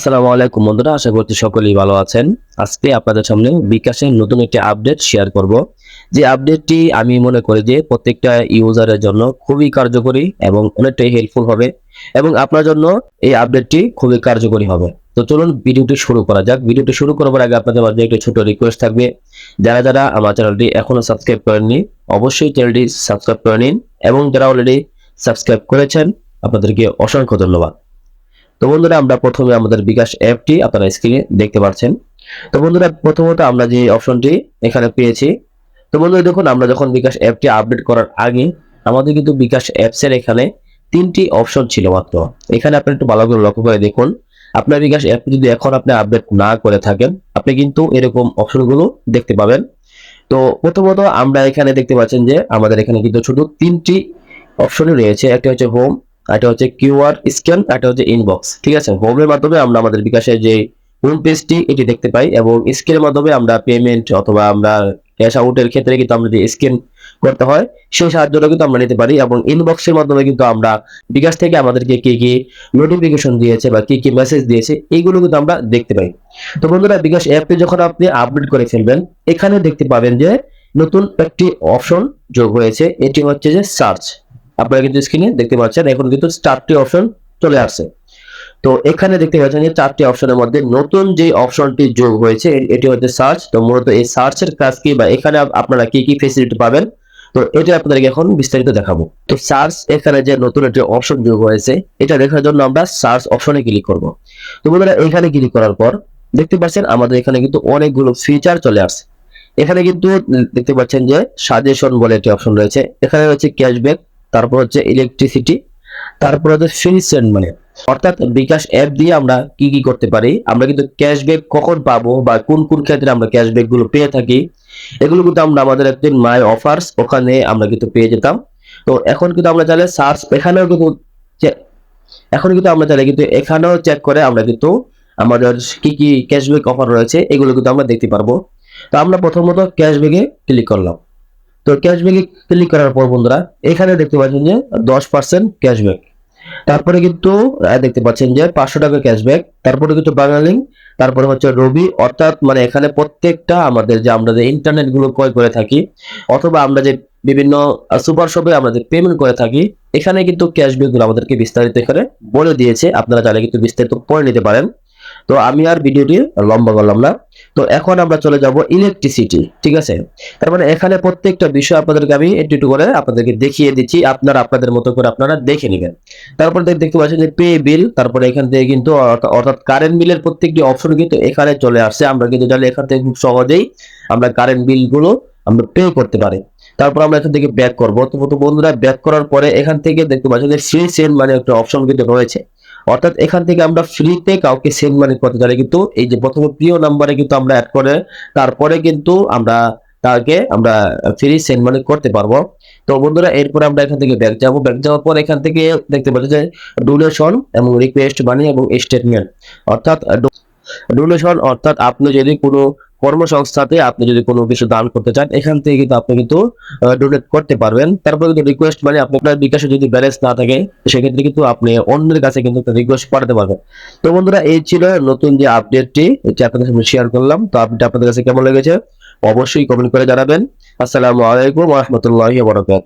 আসসালামু আলাইকুম বন্ধুরা, আশা করছি সকলেই ভালো আছেন। আজকে আপনাদের সামনে বিকাশের নতুন একটি আপডেট শেয়ার করব। যে আপডেটটি আমি মনে করি যে প্রত্যেকটা ইউজারের জন্য খুবই কার্যকরী এবং অনেকটাই হেল্পফুল হবে এবং আপনার জন্য এই আপডেটটি খুবই কার্যকরী হবে। তো চলুন ভিডিওটি শুরু করা যাক। ভিডিওটি শুরু করার আগে আপনাদের মাঝে একটি ছোট রিকোয়েস্ট থাকবে। যারা যারা আমার চ্যানেলটি এখনও সাবস্ক্রাইব করেননি, অবশ্যই চ্যানেলটি সাবস্ক্রাইব করে নিন এবং যারা অলরেডি সাবস্ক্রাইব করেছেন, আপনাদেরকে অসংখ্য ধন্যবাদ। তো বন্ধুরা, আমরা প্রথমে আমাদের বিকাশ অ্যাপটি আপনারা স্ক্রিনে দেখতে পাচ্ছেন। তো বন্ধুরা, প্রথমত আমরা যে অপশনটি এখানে পেয়েছি। তো বন্ধুরা, দেখুন, আমরা যখন বিকাশ অ্যাপটি আপডেট করার আগে আমাদের কিন্তু বিকাশ অ্যাপসের এখানে তিনটি অপশন ছিল মাত্র। এখানে আপনি একটু ভালো করে লক্ষ্য করে দেখুন। আপনার বিকাশ অ্যাপটি যদি এখন আপনি আপডেট না করে থাকেন, আপনি কিন্তু এরকম অপশনগুলো দেখতে পাবেন। তো প্রথমত আমরা এখানে দেখতে পাচ্ছেন যে আমাদের এখানে কিন্তু শুধু তিনটি অপশনই রয়েছে। একটা হচ্ছে হোম এটা হচ্ছে কিউআর স্ক্যান, এটা হচ্ছে ইনবক্স ঠিক আছে? হোমের মাধ্যমে আমরা আমাদের বিকাশের যে হোম পেজটি এটি দেখতে পাই এবং স্ক্যানের মাধ্যমে আমরা পেমেন্ট অথবা আমরা ক্যাশ আউটের ক্ষেত্রে কিন্তু আমরা যে স্ক্যান করতে হয়, সেই সাহায্যটা কিন্তু আমরা নিতে পারি এবং ইনবক্সের মাধ্যমে কিন্তু আমরা বিকাশ থেকে আমাদেরকে কি কি নোটিফিকেশন দিয়েছে বা কি কি মেসেজ দিয়েছে, এইগুলো কিন্তু আমরা দেখতে পাই। তো বন্ধুরা, বিকাশ অ্যাপটি যখন আপনি আপডেট করে ফেলবেন এখানে দেখতে পাবেন যে নতুন একটি অপশন যোগ হয়েছে, এটি হচ্ছে যে সার্চ আপনারা কিন্তু স্ক্রিনে দেখতে পাচ্ছেন, এখন কিন্তু চারটি অপশন চলে আসছে। তো এখানে দেখতে পাচ্ছেন যে চারটি অপশনের মধ্যে নতুন যে অপশনটি যোগ হয়েছে এটি হচ্ছে সার্চ তো মূলত এই সার্চের কাজ কি বা এখানে আপনারা কি কি ফেসিলিটি পাবেন? তো এটা আপনাদেরকে এখন বিস্তারিত দেখাবো। তো সার্চ এখানে যে নতুন একটি অপশন যোগ হয়েছে, এটা দেখার জন্য আমরা সার্চ অপশনে ক্লিক করব। তো বন্ধুরা, এখানে ক্লিক করার পর দেখতে পাচ্ছেন আমাদের এখানে কিন্তু অনেকগুলো ফিচার চলে আসছে। এখানে কিন্তু দেখতে পাচ্ছেন যে সাজেশন বলে একটি অপশন রয়েছে। এখানে রয়েছে ক্যাশব্যাক তারপর হচ্ছে ইলেকট্রিসিটি তারপর হচ্ছে সেন্ড মানে। অর্থাৎ বিকাশ অ্যাপ দিয়ে আমরা কি কি করতে পারি? আমরা কিন্তু ক্যাশব্যাক কখন পাবো বা কোন কোন ক্ষেত্রে আমরা ক্যাশব্যাকগুলো পেয়ে থাকি? এগুলো কিন্তু আমরা আমাদের একদিন মাই অফার্স ওখানে আমরা কিন্তু পেয়ে যেতাম। তো এখন কিন্তু আমরা চাইলে সার্চ এখানেও কিন্তু এখন কিন্তু আমরা চাইলে কিন্তু এখানেও চেক করে আমরা কিন্তু আমাদের কি কি ক্যাশব্যাক অফার রয়েছে, এগুলো কিন্তু আমরা দেখতে পারব। তো আমরা প্রথমত ক্যাশব্যাকে ক্লিক করলাম। তো ক্যাশব্যাকে ক্লিক করার পর বন্ধুরা, এখানে দেখতে পাচ্ছেন যে দশ পার্সেন্ট ক্যাশব্যাক তারপরে কিন্তু দেখতে পাচ্ছেন যে পাঁচশো টাকা ক্যাশব্যাক তারপরে কিন্তু বাঙালি তারপরে হচ্ছে রবি, অর্থাৎ মানে এখানে প্রত্যেকটা আমাদের যে আমরা যে ইন্টারনেটগুলো ক্রয় করে থাকি, অথবা আমরা যে বিভিন্ন সুপার শপে আমরা যে পেমেন্ট করে থাকি, এখানে কিন্তু ক্যাশব্যাকগুলো আমাদেরকে বিস্তারিত এখানে বলে দিয়েছে। আপনারা চাইলে কিন্তু বিস্তারিত পড়ে নিতে পারেন। তো আমি আর ভিডিওটি লম্বা করলাম না। তো এখন আমরা চলে যাব ইলেকট্রিসিটি ঠিক আছে? তার মানে এখানে প্রত্যেকটা বিষয় আপনাদেরকে আমি একটু একটু করে আপনাদেরকে দেখিয়ে দিচ্ছি, আপনারা আপনাদের মতো করে আপনারা দেখে নেবেন। তারপর দেখতে পাচ্ছেন যে পে বিল তারপরে এখান থেকে কিন্তু অর্থাৎ কারেন্ট বিলের প্রত্যেকটি অপশন কিন্তু এখানে চলে আসছে। আমরা কিন্তু চাইলে এখান থেকে খুব সহজেই আমরা কারেন্ট বিলগুলো আমরা পে করতে পারি। তারপর আমরা এখান থেকে ব্যাক করব। তো বন্ধুরা ব্যাক করার পরে এখান থেকে দেখতে পাচ্ছেন যে সেন্ড মানে একটা অপশন কিন্তু রয়েছে। অর্থাৎ এখান থেকে আমরা ফ্রিতে কাউকে সেন্ড মানি করতে চাইলে কিন্তু এই যে প্রথমে প্রিয় নাম্বারে কিন্তু আমরা অ্যাড করে, তারপরে কিন্তু আমরা তাকে আমরা ফ্রি সেন্ড মানি করতে পারব। তো বন্ধুরা, এরপরে আমরা এখান থেকে ব্যাক যাব। ব্যাক যাওয়ার পর এখান থেকে দেখতে পাচ্ছি যে ডোনেশন এবং রিকোয়েস্ট মানি এবং স্টেটমেন্ট অর্থাৎ ডোনেশন অর্থাৎ আপনি যদি কোনো কর্মসংস্থাতে আপনি যদি কোনো কিছু দান করতে চান, এখান থেকে কিন্তু আপনি কিন্তু ডোনেট করতে পারবেন। তারপরে কিন্তু রিকোয়েস্ট মানে আপনার বিকাশে যদি ব্যালেন্স না থাকে, সেক্ষেত্রে কিন্তু আপনি অন্যের কাছে কিন্তু রিকোয়েস্ট পাঠাতে পারবেন। তো বন্ধুরা, এই ছিল নতুন যে আপডেটটি এটি আপনাদের সামনে শেয়ার করলাম। তো আপডেট আপনাদের কাছে কেমন লেগেছে, অবশ্যই কমেন্ট করে জানাবেন। আসসালামু আলাইকুম রহমতুল্লাহ বরকাত